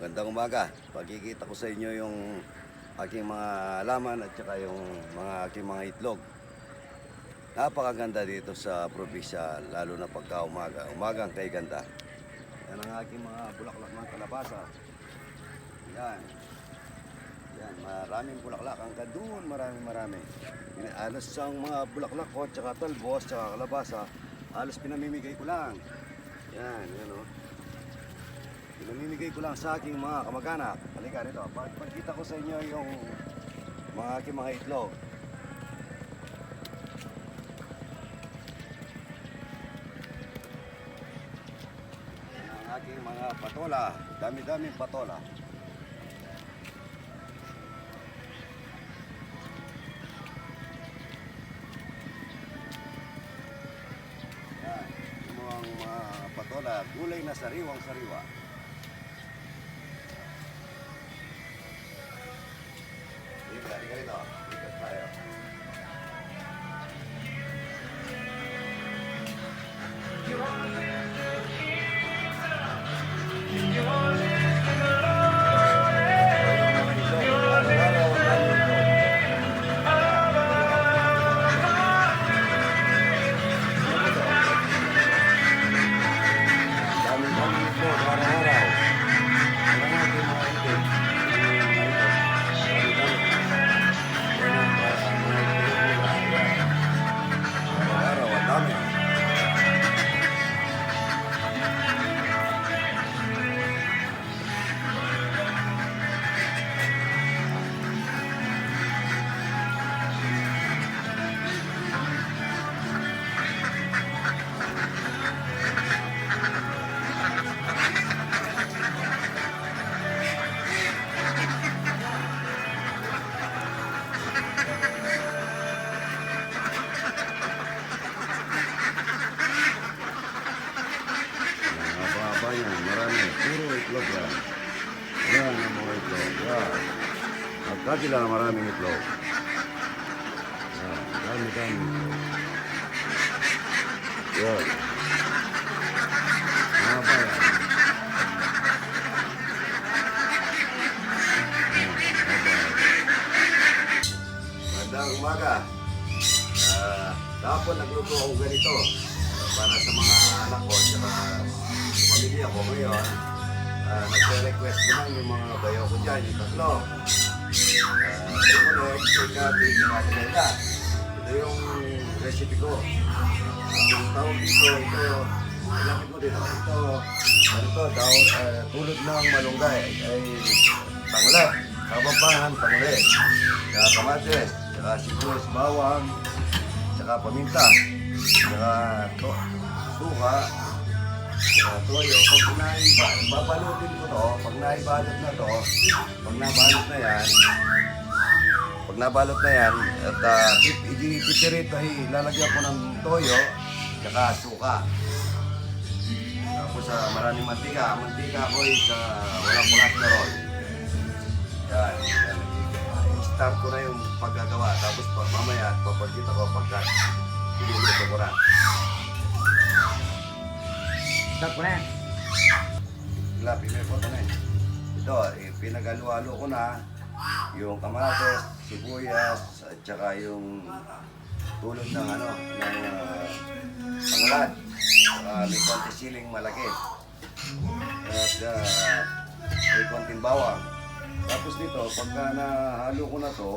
Gandang umaga. Pagkikita ko sa inyo yung aking mga halaman at saka yung mga aking mga itlog. Napakaganda dito sa probinsya, lalo na pagka umaga. Umagang kay ganda. Yan ang aking mga bulaklak ng kalabasa. Yan. Yan, maraming bulaklak. Ang doon, maraming marami. Alos ang mga bulaklak ko, tsaka talbos, tsaka kalabasa, alos pinamimigay ko lang. Yan, yan o. Pinamimigay ko lang sa aking mga kamag-anak. Halika rito. Pag pagkita ko sa inyo yung mga aking mga itlog. Ang aking mga patola. Dami-daming patola. Yan. Yung mga, patola, gulay na sariwang sariwa. Dito, halika rito. Dito Puro itlog yan. Yan ang mga itlog. Yan. At kabila maraming itlog. Yan, dami-dami itlog. Yan. Mga ba yan? Mga. Magandang umaga. Ah, dapat nagluto ako ganito para sa mga anak ko at sa pamilya ko ngayon. Uh, Nagre-request ko lang yung mga bayo ko dyan, yung tatlo. Uh, Simonet, Kati, Kinatinela. Ito yung recipe ko. Ang tawag dito, ito, ilapit mo dito. Ito, ano to, daw, uh, tulad ng malunggay ay tangla. Kababahan, tangla. Saka kamates, saka sibuyas, bawang, saka paminta, saka to, suka, saka toyo. Pag naiba, babalutin ko to, pag naibalot na to, pag nabalot na yan, pag nabalot na yan, at uh, i-pipirit ay lalagyan ko ng toyo, saka suka. Tapos sa maraming mantika, mantika ko ay sa walang cholesterol. Yan, yan. I-start ko na yung paggagawa. Tapos pa, mamaya, papagkita ko pagka iluluto ko na. Stop ko na yan. Lapi, may photo na eh. Ito, eh, pinagalo-halo ko na yung kamates, sibuyas, at saka yung tulog ng ano, ng uh, pangulad. Saka may konti siling malaki. At uh, may konting bawang. Tapos dito, pagka nahalo ko na to,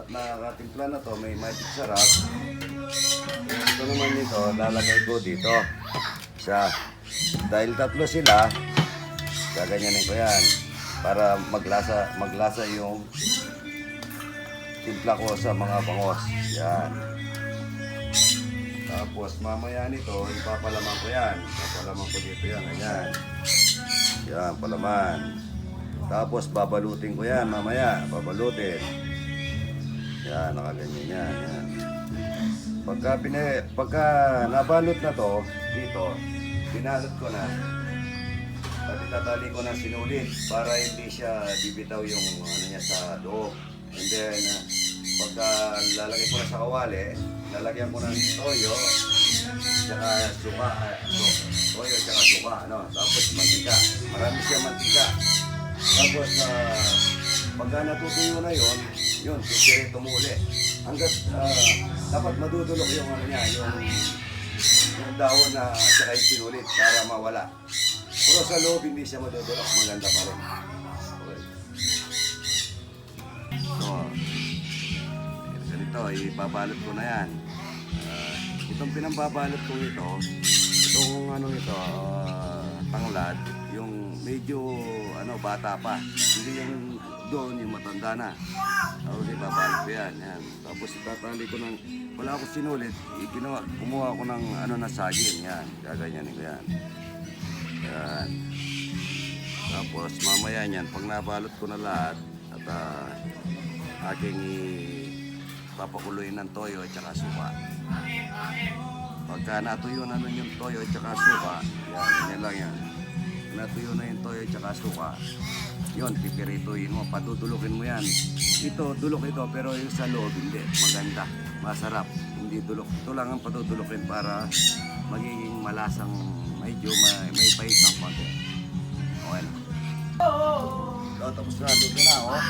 at nakatimpla na to, may magic sarap. Ito naman nito, lalagay ko dito. Sa, dahil tatlo sila, gaganyanin ko yan. Para maglasa, maglasa yung timpla ko sa mga bangos. Yan. Tapos mamaya nito, ipapalaman ko yan. Ipapalaman ko dito yan. Ayan. Yan, palaman. Tapos babalutin ko yan mamaya. Babalutin. Yan, nakaganyan yan. yan. Pagka, pine, pagka nabalot na to, dito, binalot ko na. At itatali ko na sinulit para hindi siya bibitaw yung ano niya sa loob. And then, uh, pagka lalagay ko na sa kawali, lalagyan ko ng toyo, tsaka suka, uh, toyo tsaka suka, ano, tapos mantika. Marami siya mantika. Tapos, ah, pagka natutuyo na yon, yun, diretso mo uli. Hanggat, ah, dapat madudulok yung ano niya, yung, yung dahon na saka yung sinulit para mawala. Pero sa loob, hindi siya madudulok. Maganda pa rin. Okay. So, ganito, ibabalot ko na yan. Ah, itong pinambabalot ko ito, itong ano ito, ah, tanglad, yung medyo ano bata pa. Hindi yung doon yung matanda na. Tapos ibabalot ko yan, yan. Tapos itatali ko ng, wala ako sinulit, ikinawa, kumuha ko ng ano na saging, yan. Gaganyanin ko yan. Yan. Tapos mamaya niyan, pag nabalot ko na lahat, at ah, aking papakuloy ng toyo at saka suka. Pagka natuyo na nun yung toyo at saka suka, yan, yan lang yan. Natuyo na yung toyo at saka suka, yun, pipirituin mo, patutulukin mo yan. Ito, dulok ito, pero yung sa loob, hindi. Maganda, masarap, hindi dulok. Ito lang ang patutulukin para magiging malasang, medyo may, may pahit ng konti. Okay na. So, tapos na, luto na, oh.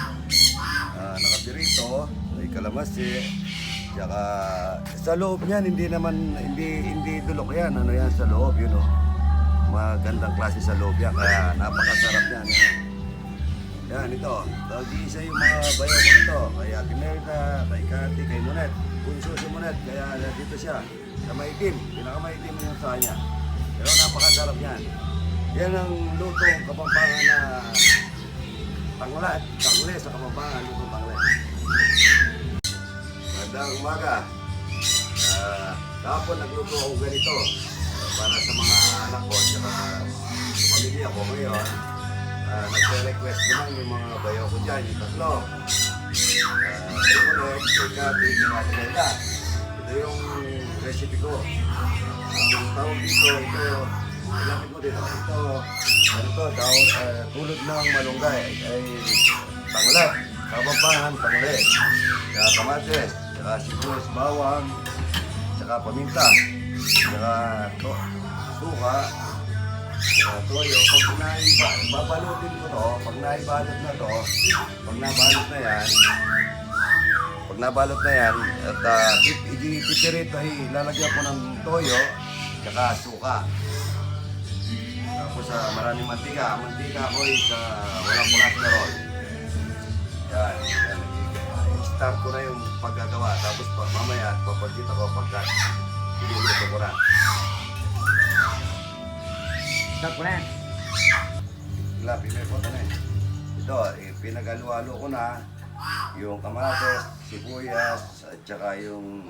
Ah, nakapirito, may kalamansi, tsaka sa loob niyan, hindi naman, hindi, hindi dulok yan, ano yan sa loob, yun, oh. Magandang klase sa loob yan, kaya napakasarap yan, yan. Ito. Tawag di isa yung mga bayaw ko nito. Kay Ate Merda, kay Kati, kay Monet. Punso si Monet, kaya dito siya. Sa maitim, pinakamaitim yung sa kanya. Pero napakasarap yan. Yan ang lutong kapampangan na tanglad. Tangle sa kapampangan, lutong tangle. Magandang umaga. Ah, kahapon nagluto ako ganito para sa mga sa pamilya ko ngayon. Ah, nagre-request naman yung mga bayaw ko dyan, yung tatlo. Ah, kay Monet, kay Kati, kay Ate Lenda. Ito yung recipe ko. Ang tawag dito, ito, ilapit mo dito. Ito, ano to, daw, uh, tulad ng malunggay ay tanglad, kababahan, tangle. Saka kamates, saka sibuyas, bawang, saka paminta, saka to, suka, saka toyo. Pag naiba, babalutin ko to, pag naibalot na to, pag nabalot na yan, pag nabalot na yan, at uh, ipipirit ay lalagyan ko ng toyo, saka suka. Tapos sa maraming mantika. Mantika ko ay sa walang cholesterol. Yan. yan. Start ko na yung paggagawa. Tapos pa, mamaya, papagkita ko pagka iluluto ko na. Stop ko na yan. May po na eh. Ito, eh, ko na yung kamates, sibuyas, at saka yung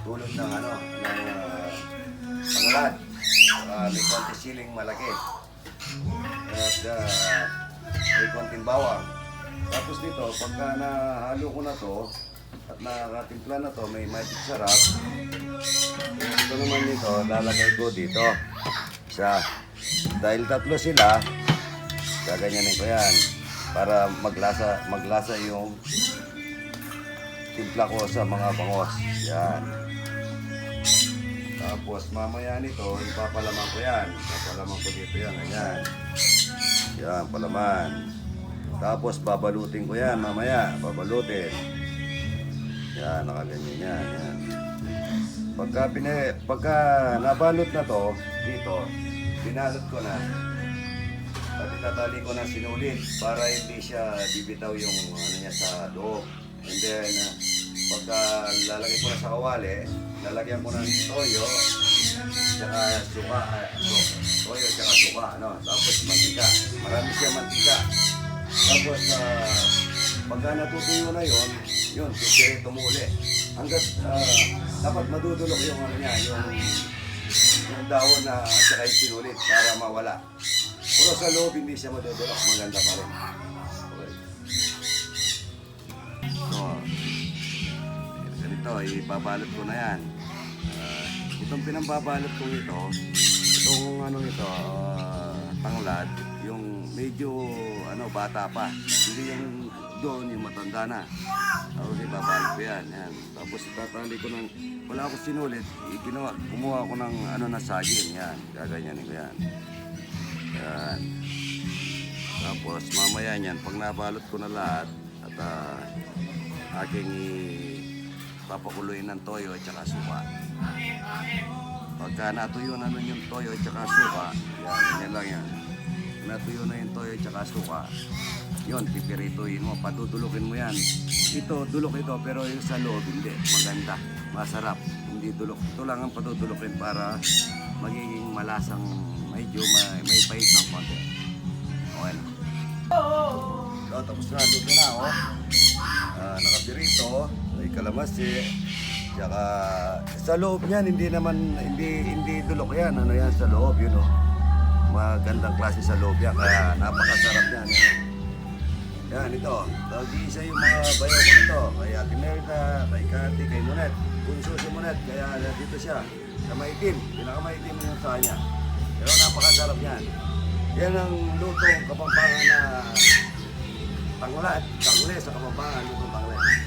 tulog ng ano, ng uh, pangalad. Saka may konti siling malaki. At uh, may konting bawang. Tapos dito, pagka nahalo ko na to, at nakatimpla na to, may magic sarap. Ito naman dito, lalagay ko dito. Sa, dahil tatlo sila, gaganyanin ko yan. Para maglasa, maglasa yung timpla ko sa mga bangos. Yan. Tapos mamaya nito, ipapalaman ko yan. Ipapalaman ko dito yan, ganyan. Yan, palaman. Tapos babalutin ko yan mamaya, babalutin. Yan, nakaganyan yan, yan. Pagka, pine, pagka nabalot na to, dito, binalot ko na, at itatali ko na sinulit para hindi siya bibitaw yung ano niya sa loob. And then, uh, pagka lalagay ko na sa kawali, lalagyan ko ng toyo, tsaka suka, uh, toyo tsaka suka, ano, tapos mantika. Marami siya mantika. Tapos, uh, pagka natutuyo na yon, yun, diretso mo uli. Hanggat, uh, dapat madudulok yung ano niya, yung, yung dahon na tsaka yung sinulit para mawala. Pero sa loob, hindi siya madudulok. Maganda pa rin. Okay. So, ganito, ibabalot ko na yan. Ah, itong pinambabalot ko ito, itong ano ito, ah, tanglad, yung medyo ano bata pa. Hindi yung doon yung matanda na. Tapos ibabalot ko yan, yan. Tapos tatali ko ng, wala ako sinulit, ikinawa, kumuha ko ng ano na saging, yan. Gaganyanin ko yan. Yan. Tapos mamaya niyan, pag nabalot ko na lahat, at ah, aking papakuluin ng toyo at saka suka. Pagka natuyo na nun yung toyo at saka suka, yan, yan lang yan. Natuyo na yung toyo at saka suka, yun, pipirituin mo, padudulukin mo yan. Ito, dulok ito, pero yung sa loob, hindi. Maganda, masarap, hindi dulok. Ito lang ang padudulukin para magiging malasang, medyo may, may pahit ng konti. Okay na. So, tapos na, luto na, oh. Ah, nakapirito, may kalamansi, tsaka sa loob niyan, hindi naman, hindi, hindi dulok yan. Ano yan sa loob, yun, oh. Magandang klase sa loob yan, kaya napakasarap yan. yan. Ito. Tawag di isa yung mga bayaw ko nito. Kay Ate Merda, kay Kati, kay Monet. Punso si Monet, kaya dito siya. Sa maitim. Pinakamaitim yung sa kanya. Pero napakasarap yan. Yan ang lutong kapampangan na tangulat. Tangule sa kapampangan, lutong tangulat.